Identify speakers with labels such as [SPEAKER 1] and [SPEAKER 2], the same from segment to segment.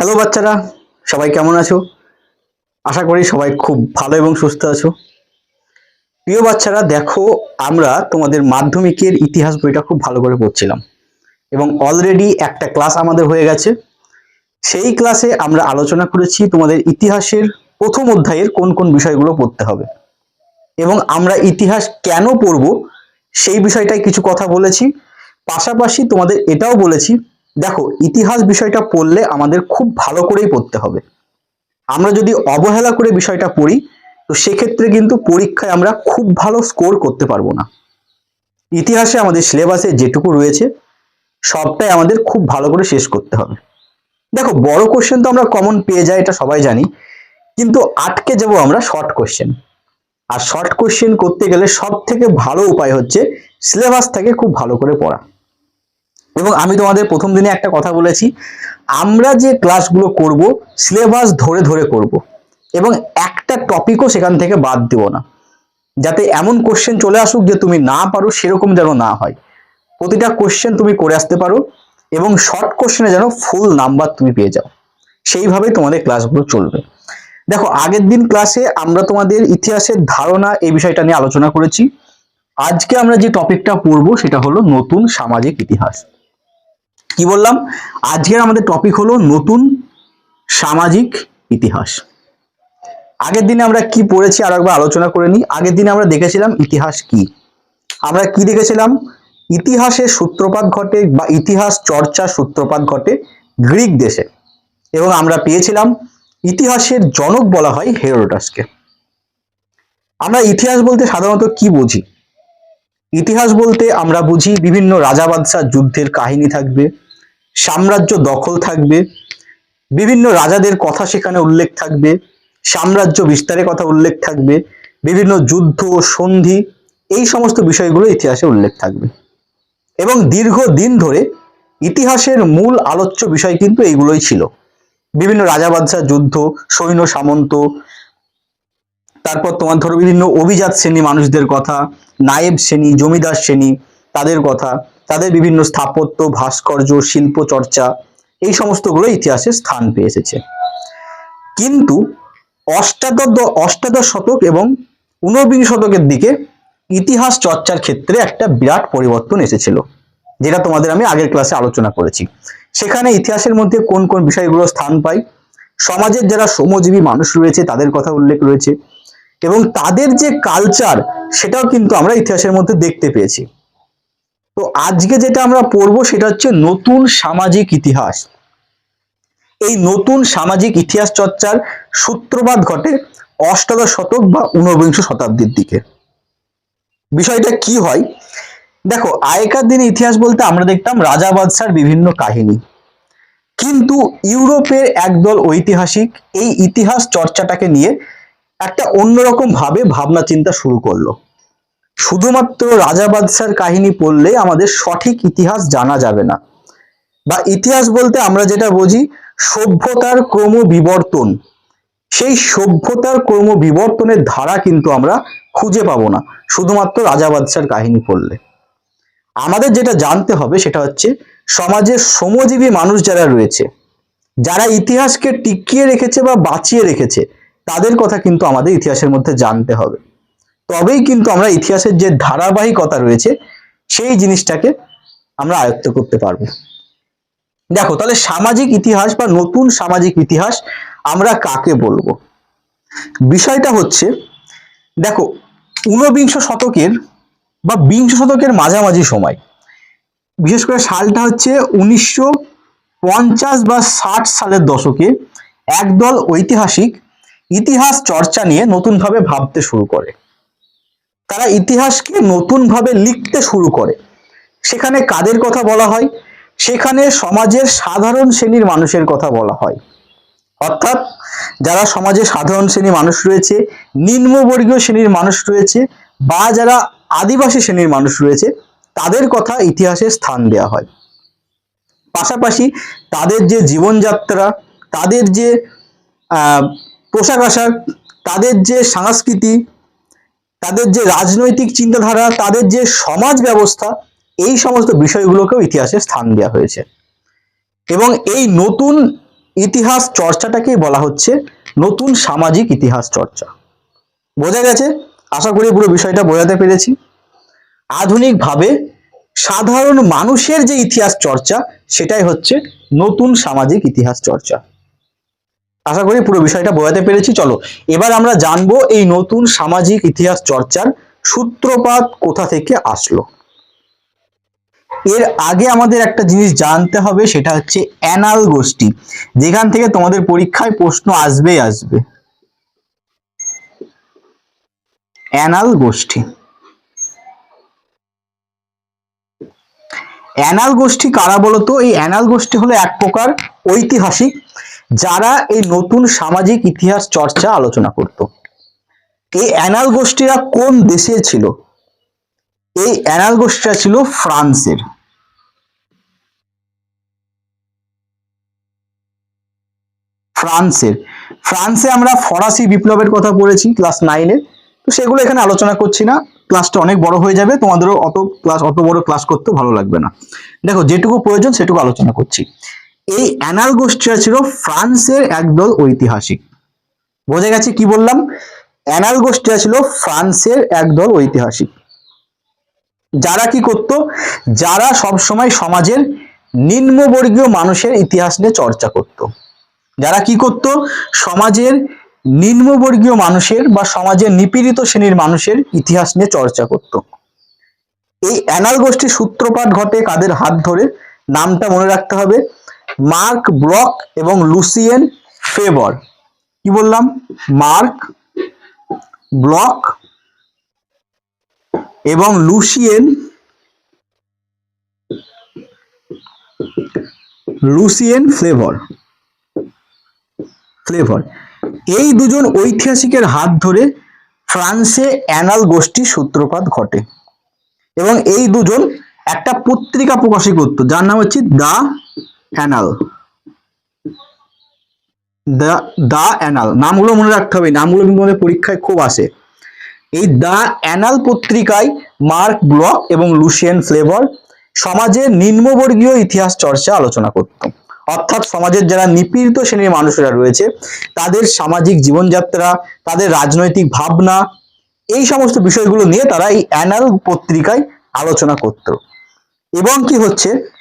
[SPEAKER 1] Hello বাচ্চারা। সবাই কেমন আছো? আশা করি সবাই খুব ভালো এবং সুস্থ আছো। প্রিয় বাচ্চারা, দেখো, আমরা তোমাদের মাধ্যমিকের ইতিহাস বইটা খুব ভালো করে পড়ছিলাম। এবং অলরেডি একটা ক্লাস আমাদের হয়ে গেছে। সেই ক্লাসে আমরা আলোচনা করেছি তোমাদের ইতিহাসের প্রথম অধ্যায়ের কোন কোন বিষয়গুলো পড়তে হবে। এবং আমরা ইতিহাস কেন পড়ব, সেই বিষয়টাই কিছু কথা বলেছি। পাশাপাশি তোমাদের এটাও বলেছি দেখো, ইতিহাস বিষয়টা পড়লে আমাদের খুব ভালো করেই পড়তে হবে। আমরা যদি অবহেলা করে বিষয়টা পড়ি, তো সেক্ষেত্রে কিন্তু পরীক্ষায় আমরা খুব ভালো স্কোর করতে পারব না। ইতিহাসে আমাদের সিলেবাসে যেটুকু রয়েছে, সবটাই আমাদের খুব ভালো করে শেষ করতে হবে। দেখো, বড় কোশ্চেন তো আমরা কমন পেয়ে যাই, এটা সবাই জানি, কিন্তু আটকে যাব আমরা শর্ট কোশ্চেন আর শর্ট কোশ্চেন করতে গেলে সব থেকে ভালো উপায় হচ্ছে সিলেবাস থেকে খুব ভালো করে পড়া। এবং আমি তোমাদের প্রথম দিনে একটা কথা বলেছি, আমরা যে ক্লাসগুলো করব সিলেবাস ধরে ধরে করব, এবং একটা টপিকও সেখান থেকে বাদ দেব না। যাতে এমন কোশ্চেন চলে আসুক যে তুমি না পারো, সেরকম যেন না হয়। প্রতিটা কোশ্চেন তুমি করে আসতে পারো, এবং শর্ট কোশ্চেনে যেন ফুল নাম্বার তুমি পেয়ে যাও। সেইভাবেই তোমাদের ক্লাসগুলো চলবে। দেখো, আগের দিন ক্লাসে আমরা তোমাদের ইতিহাসের ধারণা এই বিষয়টা নিয়ে আলোচনা করেছি। আজকে আমরা যে টপিকটা পড়ব, সেটা হলো নতুন সামাজিক ইতিহাস। কি বললাম? আজকের আমাদের টপিক হলো নতুন সামাজিক ইতিহাস। আগের দিনে আমরা কি পড়েছি আর একবার আলোচনা করে নিই। আগের দিনে আমরা দেখেছিলাম ইতিহাস কি। আমরা কি দেখেছিলাম? ইতিহাসের সূত্রপাত ঘটে বা ইতিহাস চর্চার সূত্রপাত ঘটে গ্রিক দেশে। এবং আমরা পেয়েছিলাম ইতিহাসের জনক বলা হয় হেরোডাসকে। আমরা ইতিহাস বলতে সাধারণত কি বুঝি? ইতিহাস বলতে আমরা বুঝি বিভিন্ন রাজা বাদশাহ যুদ্ধের কাহিনী থাকবে সাম্রাজ্য দখল থাকবে, বিভিন্ন রাজাদের কথা সেখানে উল্লেখ থাকবে, সাম্রাজ্য বিস্তারের কথা উল্লেখ থাকবে, বিভিন্ন যুদ্ধ, সন্ধি, এই সমস্ত বিষয়গুলো ইতিহাসে উল্লেখ থাকবে। এবং দীর্ঘ দিন ধরে ইতিহাসের মূল আলোচ্য বিষয় কিন্তু এইগুলোই ছিল। বিভিন্ন রাজা বাদশাহ যুদ্ধ, সৈন্য সামন্ত, তারপর তোমার ধরো বিভিন্ন অভিজাত শ্রেণি মানুষদের কথা, নায়েব শ্রেণি, জমিদার শ্রেণি, তাদের কথা তাদের বিভিন্ন স্থাপত্য, ভাস্কর্য, শিল্প চর্চা, এই সমস্তগুলো ইতিহাসে স্থান পেয়ে এসেছে। কিন্তু অষ্টাদশ অষ্টাদশ শতক এবং ঊনবিংশ শতকের দিকে ইতিহাস চর্চার ক্ষেত্রে একটা বিরাট পরিবর্তন এসেছিল, যেটা তোমাদের আমি আগের ক্লাসে আলোচনা করেছি। সেখানে ইতিহাসের মধ্যে কোন কোন বিষয়গুলো স্থান পায়, সমাজের যারা শ্রমজীবী মানুষ রয়েছে, তাদের কথা উল্লেখ রয়েছে, এবং তাদের যে কালচার সেটাও কিন্তু আমরা ইতিহাসের মধ্যে দেখতে পেয়েছি। তো আজকে যেটা আমরা পড়ব সেটা হচ্ছে নতুন সামাজিক ইতিহাস। এই নতুন সামাজিক ইতিহাস চর্চার সূত্রপাত ঘটে অষ্টাদশ শতক বা ঊনবিংশ শতাব্দীর দিকে। বিষয়টা কি হয়? দেখো, আগেকার দিনে ইতিহাস বলতে আমরা দেখতাম রাজা বাদশার বিভিন্ন কাহিনী। কিন্তু ইউরোপের একদল ঐতিহাসিক এই ইতিহাস চর্চাটাকে নিয়ে একটা অন্যরকম ভাবে ভাবনা চিন্তা শুরু করল। শুধুমাত্র রাজা বাদশার কাহিনী পড়লে আমাদের সঠিক ইতিহাস জানা যাবে না। বা ইতিহাস বলতে আমরা যেটা বুঝি, সভ্যতার ক্রম বিবর্তন সেই সভ্যতার ক্রম বিবর্তনের ধারা কিন্তু আমরা খুঁজে পাবো না, শুধুমাত্র রাজা বাদশার কাহিনী পড়লে। আমাদের যেটা জানতে হবে সেটা হচ্ছে, সমাজের শ্রমজীবী মানুষ যারা রয়েছে, যারা ইতিহাসকে টিকিয়ে রেখেছে বা বাঁচিয়ে রেখেছে, তাদের কথা কিন্তু আমাদের ইতিহাসের মধ্যে জানতে হবে। তবেই কিন্তু আমরা ইতিহাসের যে ধারাবাহিকতা রয়েছে, সেই জিনিসটাকে আমরা আয়ত্ত করতে পারব। দেখো, তাহলে সামাজিক ইতিহাস বা নতুন সামাজিক ইতিহাস আমরা কাকে বলব? বিষয়টা হচ্ছে, দেখো, ঊনবিংশ শতকের বা বিংশ শতকের মাঝামাঝি সময়, বিশেষ করে সালটা হচ্ছে উনিশশো পঞ্চাশ বা ষাট সালের দশকে একদল ঐতিহাসিক ইতিহাস চর্চা নিয়ে নতুনভাবে ভাবতে শুরু করে। তারা ইতিহাসকে নতুনভাবে লিখতে শুরু করে। সেখানে কাদের কথা বলা হয়? সেখানে সমাজের সাধারণ শ্রেণির মানুষের কথা বলা হয়। অর্থাৎ যারা সমাজে সাধারণ শ্রেণির মানুষ রয়েছে, নিম্নবর্গীয় শ্রেণির মানুষ রয়েছে বা যারা আদিবাসী শ্রেণির মানুষ রয়েছে, তাদের কথা ইতিহাসে স্থান দেওয়া হয়। পাশাপাশি তাদের যে জীবনযাত্রা, তাদের যে পোশাক আশাক, তাদের যে সংস্কৃতি তাদের যে রাজনৈতিক চিন্তাধারা, তাদের যে সমাজ ব্যবস্থা, এই সমস্ত বিষয়গুলোকেও ইতিহাসে স্থান দেওয়া হয়েছে। এবং এই নতুন ইতিহাস চর্চাটাকেই বলা হচ্ছে নতুন সামাজিক ইতিহাস চর্চা। বোঝা গেছে? আশা করি পুরো বিষয়টা বোঝাতে পেরেছি। আধুনিকভাবে সাধারণ মানুষের যে ইতিহাস চর্চা, সেটাই হচ্ছে নতুন সামাজিক ইতিহাস চর্চা। আশা করি পুরো বিষয়টা বোঝাতে পেরেছি। চলো, এবার আমরা জানব এই নতুন সামাজিক ইতিহাস চর্চার সূত্রপাত কোথা থেকে আসলো। এর আগে আমাদের একটা জিনিস জানতে হবে, সেটা হচ্ছে অ্যানাল গোষ্ঠী। যেখান থেকে তোমাদের পরীক্ষায় প্রশ্ন আসবেই আসবে। অ্যানাল গোষ্ঠী। অ্যানাল গোষ্ঠী কারা বলতো? এই অ্যানাল গোষ্ঠী হলো এক প্রকার ঐতিহাসিক যারা এই নতুন সামাজিক ইতিহাস চর্চা আলোচনা করত। এই অ্যানাল গোষ্ঠীরা কোন দেশে ছিল? এই অ্যানাল গোষ্ঠীরা ছিল ফ্রান্সের। ফ্রান্সের। ফ্রান্সে আমরা ফরাসি বিপ্লবের কথা পড়েছি ক্লাস নাইনে। তো সেগুলো এখানে আলোচনা করছি না। ক্লাসটা অনেক বড় হয়ে যাবে। তোমাদেরও অত ক্লাস, অত বড় ক্লাস করতে ভালো লাগবে না। দেখো, যেটুকু প্রয়োজন সেটুকু আলোচনা করছি। এই অ্যানাল গোষ্ঠীরা ছিল ফ্রান্সের একদল ঐতিহাসিক। বোঝা গেছে কি বললাম? অ্যানাল গোষ্ঠীরা ছিল ফ্রান্সের একদল ঐতিহাসিক। যারা কি করত? যারা সব সময় সমাজের নিম্নবর্গীয় মানুষের ইতিহাস নিয়ে চর্চা করত। যারা কি করত? সমাজের নিম্নবর্গীয় মানুষের বা সমাজের নিপীড়িত শ্রেণির মানুষের ইতিহাস নিয়ে চর্চা করত। এই অ্যানাল গোষ্ঠীর সূত্রপাত ঘটে কাদের হাত ধরে? নামটা মনে রাখতে হবে। মার্ক ব্লক এবং লুসিয়েন ফেবর। কি বললাম? মার্ক ব্লক এবং লুসিয়েন লুসিয়েন ফ্লেভর ফ্লেভর এই দুজন ঐতিহাসিকের হাত ধরে ফ্রান্সে অ্যানাল গোষ্ঠীর সূত্রপাত ঘটে এবং এই দুজন একটা পত্রিকা প্রকাশিত করত, যার নাম হচ্ছে দা অ্যানাল দা দা অ্যানাল নামগুলো মনে রাখতে হবে। নামগুলো কিন্তু আমাদের পরীক্ষায় খুব আসে। এই দা অ্যানাল পত্রিকায় মার্ক ব্লক এবং লুসিয়ান ফ্লেভার সমাজের নিম্নবর্গীয় ইতিহাস চর্চা আলোচনা করত। অর্থাৎ সমাজের যারা নিপীড়িত শ্রেণির মানুষেরা রয়েছে, তাদের সামাজিক জীবনযাত্রা, তাদের রাজনৈতিক ভাবনা, এই সমস্ত বিষয়গুলো নিয়ে তারা এই অ্যানাল পত্রিকায় আলোচনা করত। এবং কি হচ্ছে?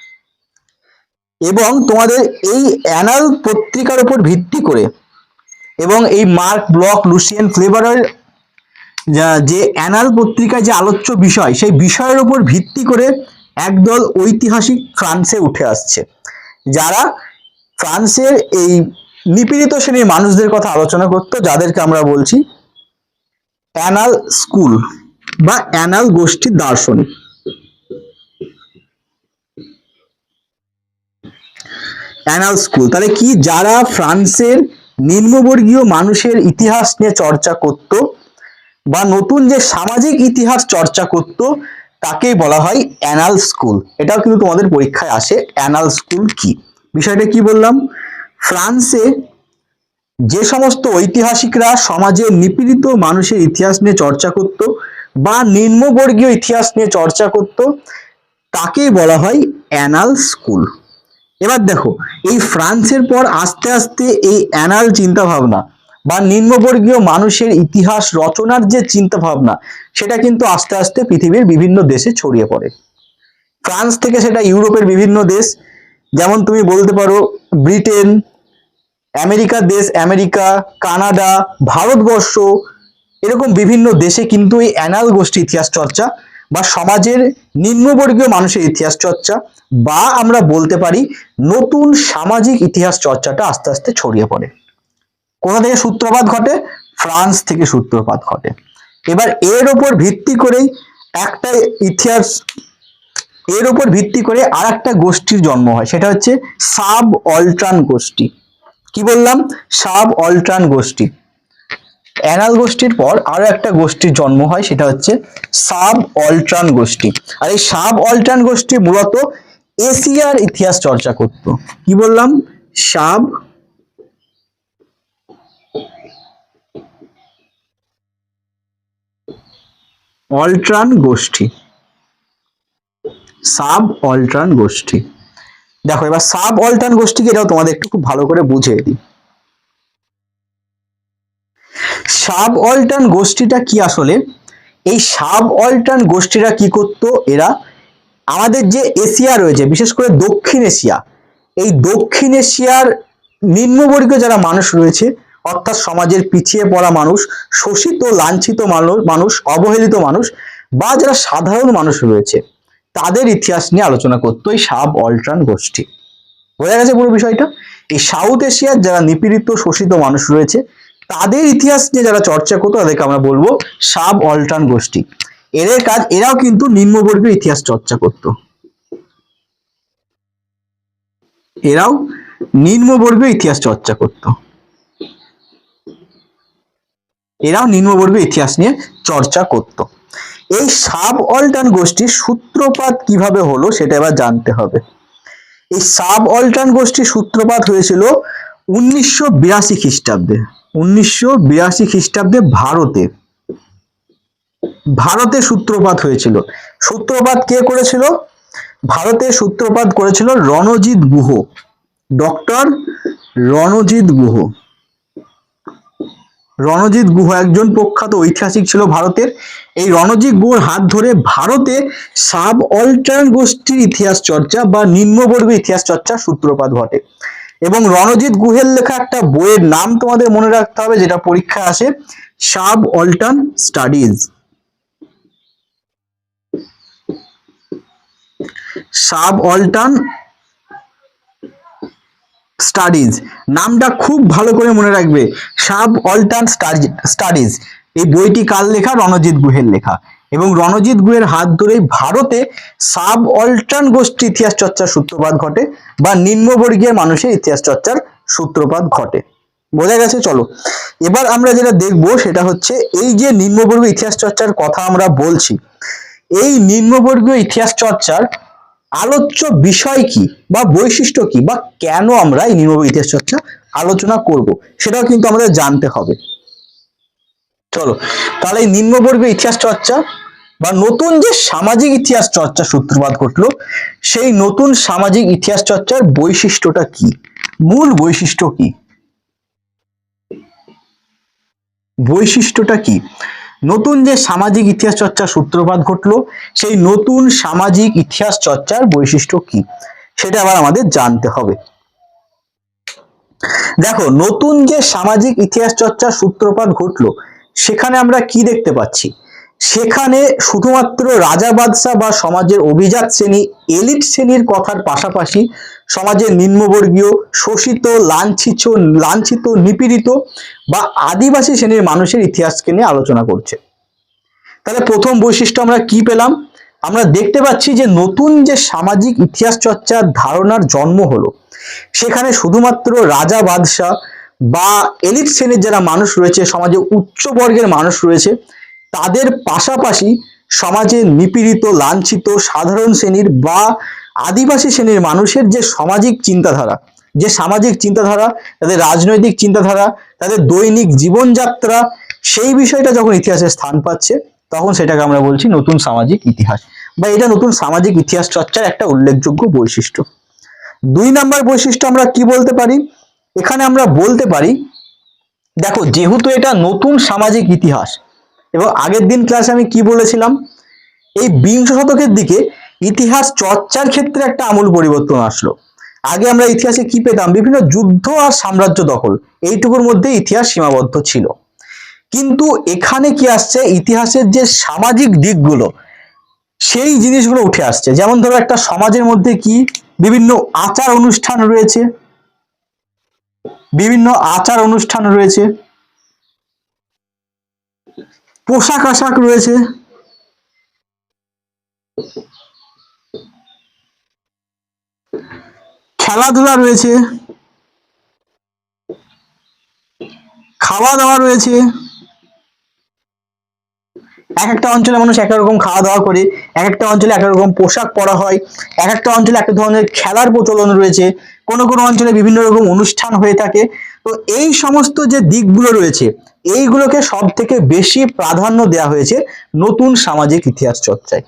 [SPEAKER 1] এবং তোমাদের এই অ্যানাল পত্রিকার উপর ভিত্তি করে এবং এই মার্ক ব্লক, লুসিয়ান ফ্লেভারের, যে অ্যানাল পত্রিকায় যে আলোচ্য বিষয়, সেই বিষয়ের উপর ভিত্তি করে একদল ঐতিহাসিক ফ্রান্সে উঠে আসছে। যারা ফ্রান্সের এই নিপীড়িত শ্রেণির মানুষদের কথা আলোচনা করতো, যাদেরকে আমরা বলছি অ্যানাল স্কুল বা অ্যানাল গোষ্ঠীর দার্শনিক। অ্যানাল স্কুল তাহলে কি যারা ফ্রান্সের নিম্নবর্গীয় মানুষের ইতিহাস নিয়ে চর্চা করত বা নতুন যে সামাজিক ইতিহাস চর্চা করত, তাকেই বলা হয় অ্যানাল স্কুল এটাও কিন্তু তোমাদের পরীক্ষায় আসে অ্যানাল স্কুল কি? বিষয়টা কি বললাম? ফ্রান্সে যে সমস্ত ঐতিহাসিকরা সমাজে নিপীড়িত মানুষের ইতিহাস নিয়ে চর্চা করত বা নিম্নবর্গীয় ইতিহাস নিয়ে চর্চা করত, তাকেই বলা হয় অ্যানাল স্কুল এবার দেখো, এই ফ্রান্সের পর আস্তে আস্তে এই অ্যানাল চিন্তা ভাবনা বা নিম্নবর্গীয় মানুষের ইতিহাস রচনার যে চিন্তা ভাবনা সেটা কিন্তু আস্তে আস্তে পৃথিবীর বিভিন্ন দেশে ছড়িয়ে পড়ে। ফ্রান্স থেকে সেটা ইউরোপের বিভিন্ন দেশ, যেমন তুমি বলতে পারো ব্রিটেন আমেরিকার দেশ, আমেরিকা, কানাডা, ভারতবর্ষ, এরকম বিভিন্ন দেশে কিন্তু এই অ্যানাল গোষ্ঠী ইতিহাস চর্চা বা সমাজের নিম্নবর্গীয় মানুষের ইতিহাস চর্চা বা আমরা বলতে পারি নতুন সামাজিক ইতিহাস চর্চাটা আস্তে আস্তে ছড়িয়ে পড়ে। কোথা থেকে সূত্রপাত ঘটে? ফ্রান্স থেকে সূত্রপাত ঘটে। এবার এর ওপর ভিত্তি করেই একটা ইতিহাস, এর উপর ভিত্তি করে আর একটা গোষ্ঠীর জন্ম হয়, সেটা হচ্ছে সাব অল্ট্রান গোষ্ঠী। কি বললাম? সাব অল্ট্রান গোষ্ঠী। অ্যানাল গোষ্ঠীর পর আরও একটা গোষ্ঠীর জন্ম হয়, সেটা হচ্ছে সাব অল্ট্রান গোষ্ঠী। আর এই সাব অল্ট্রান গোষ্ঠী মূলত এশিয়ার ইতিহাস চর্চা করত। কি বললাম? সাব অল্ট্রান গোষ্ঠী। সাব অল্ট্রান গোষ্ঠী। দেখো, এবার সাব অল্টার্ন গোষ্ঠীকে এটাও তোমাদের একটু খুব ভালো করে বুঝিয়ে দিই। সাব অল্টার্ন গোষ্ঠীটা কি আসলে? এই সাব অল্টার্ন গোষ্ঠীরা কি করতো? এরা আমাদের যে এশিয়া রয়েছে, বিশেষ করে দক্ষিণ এশিয়া, এই দক্ষিণ এশিয়ার নিম্নবর্গীয় যারা মানুষ রয়েছে, অর্থাৎ সমাজের পিছিয়ে পড়া মানুষ, শোষিত, লাঞ্ছিত মানুষ মানুষ, অবহেলিত মানুষ, বা যারা সাধারণ মানুষ রয়েছে, তাদের ইতিহাস নিয়ে আলোচনা করতো এই সাব অল্টার্ন গোষ্ঠী। বোঝা গেছে পুরো বিষয়টা? এই সাউথ এশিয়ার যারা নিপীড়িত, শোষিত মানুষ রয়েছে তাদের ইতিহাস নিয়ে যারা চর্চা করতো, তাদেরকে আমরা বলব সাব অল্টার্ন গোষ্ঠী। এদের কাজ, এরাও কিন্তু নিম্নবর্গীয় ইতিহাস চর্চা করত। এরাও নিম্নবর্গীয় ইতিহাস চর্চা করত। এরাও নিম্নবর্গীয় ইতিহাস নিয়ে চর্চা করত। এই সাব অল্টার্ন গোষ্ঠীর সূত্রপাত কীভাবে হলো, সেটা এবার জানতে হবে। এই সাব অল্টার্ন গোষ্ঠীর সূত্রপাত হয়েছিল উনিশশো বিরাশি খ্রিস্টাব্দে। উনিশশো বিরাশি খ্রিস্টাব্দে ভারতে। ভারতে সূত্রপাত হয়েছিল। সূত্রপাত কে করেছিল? ভারতে সূত্রপাত করেছিল রণজিৎ গুহ, ডক্টর রণজিৎ গুহ। রণজিৎ গুহ একজন প্রখ্যাত ঐতিহাসিক ছিল ভারতের। এই রণজিৎ গুহর হাত ধরে ভারতে সাব অল্টার্ন গোষ্ঠীর ইতিহাস চর্চা বা নিম্নবর্গ ইতিহাস চর্চার সূত্রপাত ঘটে। এবং রণজিৎ গুহের লেখা একটা বইয়ের নাম তোমাদের মনে রাখতে হবে, যেটা পরীক্ষায় আসে, subaltern studies. Subaltern studies. নামটা খুব ভালো করে মনে রাখবে, সাব অল্টার্ন স্টাডিজ। এই বইটি কার লেখা? রণজিৎ গুহের লেখা। এবং রণজিৎ গুহের হাত ধরেই ভারতে সাব অল্টার্ন গোষ্ঠী ইতিহাস চর্চার সূত্রপাত ঘটে বা নিম্নবর্গীয় মানুষের ইতিহাস চর্চার সূত্রপাত ঘটে। বোঝা গেছে? চলো। এবার আমরা যেটা দেখব সেটা হচ্ছে এই যে নিম্নবর্গীয় ইতিহাস চর্চার কথা আমরা বলছি, এই নিম্নবর্গীয় ইতিহাস চর্চার আলোচ্য বিষয় কি বা বৈশিষ্ট্য কি বা কেন আমরা এই নিম্নবর্গীয় ইতিহাস চর্চা আলোচনা করব, সেটাও কিন্তু আমাদের জানতে হবে। চলো, তাহলে নিম্নবর্গীয় ইতিহাস চর্চা বা নতুন যে সামাজিক ইতিহাস চর্চা সূত্রপাত ঘটলো, সেই নতুন সামাজিক ইতিহাস চর্চার বৈশিষ্ট্যটা কি? মূল বৈশিষ্ট্য কি? বৈশিষ্ট্যটা কি? নতুন যে সামাজিক ইতিহাস চর্চার সূত্রপাত ঘটলো, সেই নতুন সামাজিক ইতিহাস চর্চার বৈশিষ্ট্য কি? সেটা আবার আমাদের জানতে হবে। দেখো, নতুন যে সামাজিক ইতিহাস চর্চার সূত্রপাত ঘটলো সেখানে আমরা কি দেখতে পাচ্ছি? সেখানে শুধুমাত্র রাজা বাদশাহ বা সমাজের অভিজাত শ্রেণি, এলিট শ্রেণির কথার পাশাপাশি সমাজের নিম্নবর্গীয়, শোষিত, লাঞ্ছিত লাঞ্ছিত, নিপীড়িত বা আদিবাসী শ্রেণির মানুষের ইতিহাসকে নিয়ে আলোচনা করছে। তাহলে প্রথম বৈশিষ্ট্য আমরা কি পেলাম? আমরা দেখতে পাচ্ছি যে নতুন যে সামাজিক ইতিহাস চর্চার ধারণার জন্ম হলো, সেখানে শুধুমাত্র রাজা বাদশাহ বা এলিট শ্রেণির যারা মানুষ রয়েছে, সমাজে উচ্চ বর্গের মানুষ রয়েছে, তাদের পাশাপাশি সমাজে নিপীড়িত, লাঞ্ছিত, সাধারণ শ্রেণির বা আদিবাসী শ্রেণির মানুষের যে সামাজিক চিন্তাধারা, যে সামাজিক চিন্তাধারা, তাদের রাজনৈতিক চিন্তাধারা, তাদের দৈনিক জীবনযাত্রা, সেই বিষয়টা যখন ইতিহাসে স্থান পাচ্ছে, তখন সেটাকে আমরা বলছি নতুন সামাজিক ইতিহাস। বা এটা নতুন সামাজিক ইতিহাস চর্চার একটা উল্লেখযোগ্য বৈশিষ্ট্য। দুই নাম্বার বৈশিষ্ট্য আমরা কি বলতে পারি? এখানে আমরা বলতে পারি, দেখো যেহেতু এটা নতুন সামাজিক ইতিহাস, এবং আগের দিন ক্লাসে আমি কি বলেছিলাম, এই বিংশ শতকের দিকে ইতিহাস চর্চার ক্ষেত্রে একটা আমূল পরিবর্তন আসলো। আগে আমরা ইতিহাসে কি পেতাম? বিভিন্ন যুদ্ধ আর সাম্রাজ্য দখল, এইটুকুর মধ্যে ইতিহাস সীমাবদ্ধ ছিল। কিন্তু এখানে কি আসছে? ইতিহাসের যে সামাজিক দিকগুলো, সেই জিনিসগুলো উঠে আসছে। যেমন ধরো একটা সমাজের মধ্যে কি বিভিন্ন আচার অনুষ্ঠান রয়েছে বিভিন্ন আচার অনুষ্ঠান রয়েছে। পোশাক আশাক রয়েছে। খেলাধুলা রয়েছে। খাওয়া দাওয়া রয়েছে। এক একটা অঞ্চলে মানুষ এক এক রকম খাওয়া দাওয়া করে, এক একটা অঞ্চলে এক এক রকম পোশাক পরা হয়, এক একটা অঞ্চলে এক এক ধরনের খেলার প্রচলন রয়েছে, কোনো কোনো অঞ্চলে বিভিন্ন রকম অনুষ্ঠান হয়ে থাকে। তো এই সমস্ত যে দিকগুলো রয়েছে, এইগুলোকে সব থেকে বেশি প্রাধান্য দেওয়া হয়েছে নতুন সামাজিক ইতিহাস চর্চায়।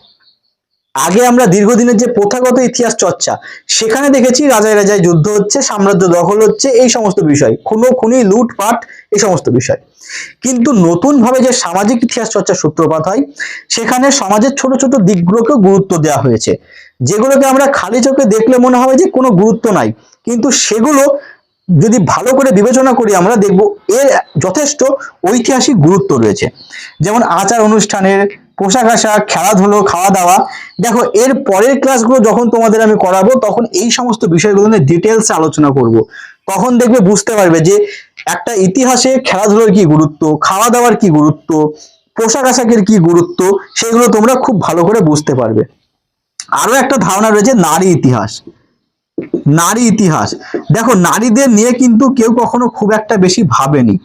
[SPEAKER 1] আগে আমরা দীর্ঘদিনের যে প্রথাগত ইতিহাস চর্চা, সেখানে দেখেছি রাজায় রাজায় যুদ্ধ হচ্ছে, সাম্রাজ্য দখল হচ্ছে, এই সমস্ত বিষয়, খুনো, খুনি লুটপাট এই সমস্ত বিষয়। কিন্তু নতুন ভাবে যে সামাজিক ইতিহাস চর্চার সূত্রপাত হয়, সেখানে সমাজের ছোট ছোট দিকগুলোকেও গুরুত্ব দেওয়া হয়েছে। যেগুলোকে আমরা খালি চোখে দেখলে মনে হবে যে কোনো গুরুত্ব নাই। কিন্তু সেগুলো যদি ভালো করে বিবেচনা করি, আমরা দেখব এর যথেষ্ট ঐতিহাসিক গুরুত্ব রয়েছে। যেমন আচার অনুষ্ঠানের পোশাক আশাক, খেলাধুলো খাওয়া দাওয়া দেখো, এর পরের ক্লাসগুলো যখন তোমাদের আমি করাবো, তখন এই সমস্ত বিষয়গুলো নিয়ে ডিটেলস আলোচনা করব। তখন দেখবে বুঝতে পারবে যে একটা ইতিহাসে খেলাধুলোর কি গুরুত্ব খাওয়া দাওয়ার কি গুরুত্ব, পোশাক আশাকের কি গুরুত্ব, সেগুলো তোমরা খুব ভালো করে বুঝতে পারবে। আরও একটা ধারণা রয়েছে, নারী ইতিহাস। নারী ইতিহাস। দেখো, নারীদের নিয়ে কিন্তু কেউ কখনো খুব একটা বেশি ভাবেনি।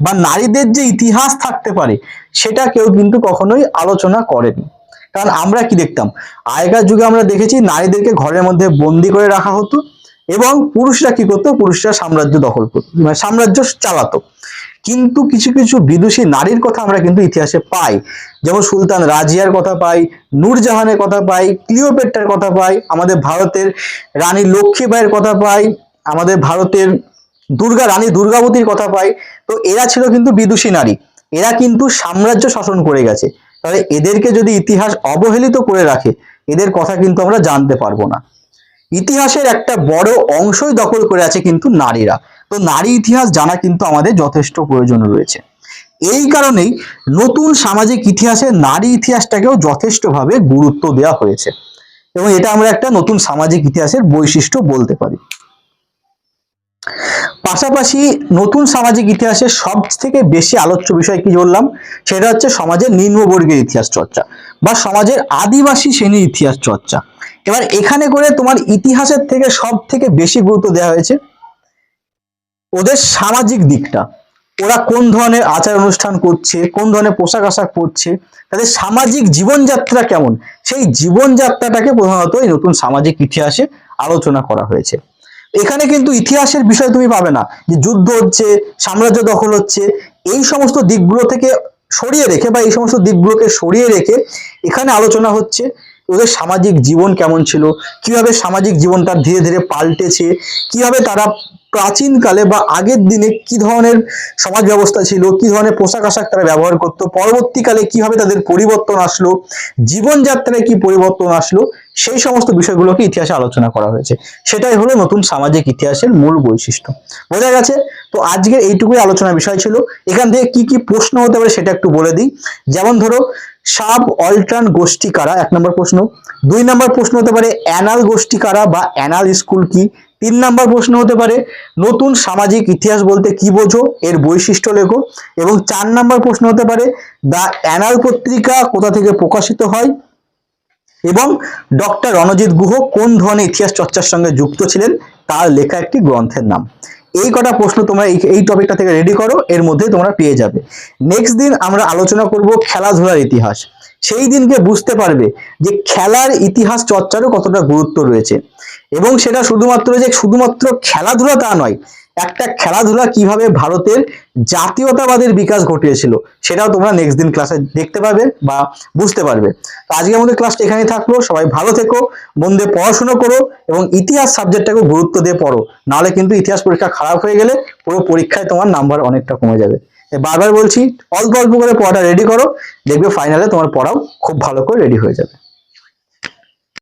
[SPEAKER 1] বা নারীদের যে ইতিহাস থাকতে পারে, সেটা কেউ কিন্তু কখনোই আলোচনা করেনি। কারণ আমরা কি দেখতাম? আগেকার যুগে আমরা দেখেছি নারীদেরকে ঘরের মধ্যে বন্দি করে রাখা হতো এবং পুরুষরা কি করতো? পুরুষরা সাম্রাজ্য দখল করতো মানে সাম্রাজ্য চালাতো। কিন্তু কিছু কিছু বিদুষী নারীর কথা আমরা কিন্তু ইতিহাসে পাই। যেমন সুলতান রাজিয়ার কথা পাই, নূরজাহানের কথা পাই ক্লিওপেট্টার কথা পাই, আমাদের ভারতের রানী লক্ষ্মীবাইয়ের কথা পাই, আমাদের ভারতের দুর্গা রানী দুর্গাবতীর কথা পাই। তো এরা ছিল কিন্তু বিদুষী নারী। এরা কিন্তু সাম্রাজ্য শাসন করে গেছে। তাহলে এদেরকে যদি ইতিহাস অবহেলিত করে রাখে, এদের কথা কিন্তু আমরা জানতে পারব না। ইতিহাসের একটা বড় অংশই দখল করে আছে কিন্তু নারীরা। তো নারী ইতিহাস জানা কিন্তু আমাদের যথেষ্ট প্রয়োজন রয়েছে। এই কারণেই নতুন সামাজিক ইতিহাসে নারী ইতিহাসটাকেও যথেষ্টভাবে গুরুত্ব দেওয়া হয়েছে। এবং এটা আমরা একটা নতুন সামাজিক ইতিহাসের বৈশিষ্ট্য বলতে পারি। পাশাপাশি নতুন সামাজিক ইতিহাসের সব থেকে বেশি আলোচ্য বিষয় কি বললাম? সেটা হচ্ছে সমাজের নিম্নবর্গের ইতিহাস চর্চা বা সমাজের আদিবাসী শ্রেণির ইতিহাস চর্চা। এবার এখানে করে তোমার ইতিহাসের থেকে সব থেকে বেশি গুরুত্ব দেওয়া হয়েছে ওদের সামাজিক দিকটা। ওরা কোন ধরনের আচার অনুষ্ঠান করছে, কোন ধরনের পোশাক আশাক পরছে, তাদের সামাজিক জীবনযাত্রা কেমন? সেই জীবনযাত্রাটাকে প্রধানত এই নতুন সামাজিক ইতিহাসে আলোচনা করা হয়েছে। এখানে কিন্তু ইতিহাসের বিষয় তুমি পাবে না। যে যুদ্ধ হচ্ছে, সাম্রাজ্য দখল হচ্ছে, এই সমস্ত দিকগুলো থেকে সরিয়ে রেখে বা এই সমস্ত দিকগুলোকে সরিয়ে রেখে এখানে আলোচনা হচ্ছে, ওদের সামাজিক জীবন কেমন ছিল, কীভাবে সামাজিক জীবনটা ধীরে ধীরে পাল্টেছে, কীভাবে তারা প্রাচীনকালে বা আগের দিনে কি ধরনের সমাজ ব্যবস্থা ছিল, কি ধরনের পোশাক আশাক তারা ব্যবহার করতো, পরবর্তীকালে কীভাবে তাদের পরিবর্তন আসলো, জীবনযাত্রায় কি পরিবর্তন আসলো সেই সমস্ত বিষয়গুলোকে ইতিহাসে আলোচনা করা হয়েছে। সেটাই হলো নতুন সামাজিক ইতিহাসের মূল বৈশিষ্ট্য। বোঝা গেছে? তো আজকের এইটুকুই আলোচনার বিষয় ছিল। এখান থেকে কি কি প্রশ্ন হতে পারে সেটা একটু বলে দিই। যেমন ধরো, সাব অল্ট্রান গোষ্ঠী কারা? এক নম্বর প্রশ্ন। দুই নম্বর প্রশ্ন হতে পারে, অ্যানাল গোষ্ঠী কারা বা অ্যানাল স্কুল কি? তিন নম্বর প্রশ্ন হতে পারে, নতুন সামাজিক ইতিহাস বলতে কি বোঝো? এর বৈশিষ্ট্য লেখো। এবং চার নম্বর প্রশ্ন হতে পারে, দ্য অ্যানাল পত্রিকা কোথা থেকে প্রকাশিত হয়? এবং ডক্টর রণজিৎ গুহ কোন ধরনের ইতিহাস চর্চার সঙ্গে যুক্ত ছিলেন? তার লেখা একটি গ্রন্থের নাম। এই কটা প্রশ্ন তোমরা এই টপিকটা থেকে রেডি করো, এর মধ্যে তোমরা পেয়ে যাবে। নেক্সট দিন আমরা আলোচনা করব খেলাধুলার ইতিহাস। সেই দিনকে বুঝতে পারবে যে খেলার ইতিহাস চর্চারও কতটা গুরুত্ব রয়েছে। এবং সেটা শুধুমাত্র যে শুধুমাত্র খেলাধুলা তা নয় একটা খেলাধুলা কীভাবে ভারতের জাতীয়তাবাদের বিকাশ ঘটিয়েছিল, সেটাও তোমরা নেক্সট দিন ক্লাসে দেখতে পাবে বা বুঝতে পারবে। তো আজকে আমাদের ক্লাসটা এখানেই থাকল, সবাই ভালো থেকো, মন দিয়ে পড়াশোনা করো এবং ইতিহাস সাবজেক্টটাকে গুরুত্ব দিয়ে পড়ো, নাহলে কিন্তু ইতিহাস পরীক্ষা খারাপ হয়ে গেলে পুরো পরীক্ষায় তোমার নাম্বার অনেকটা কমে যাবে। বারবার বলছি, অল্প অল্প করে পড়াটা রেডি করো, দেখবে ফাইনালে তোমার পড়াও খুব ভালো করে রেডি হয়ে যাবে।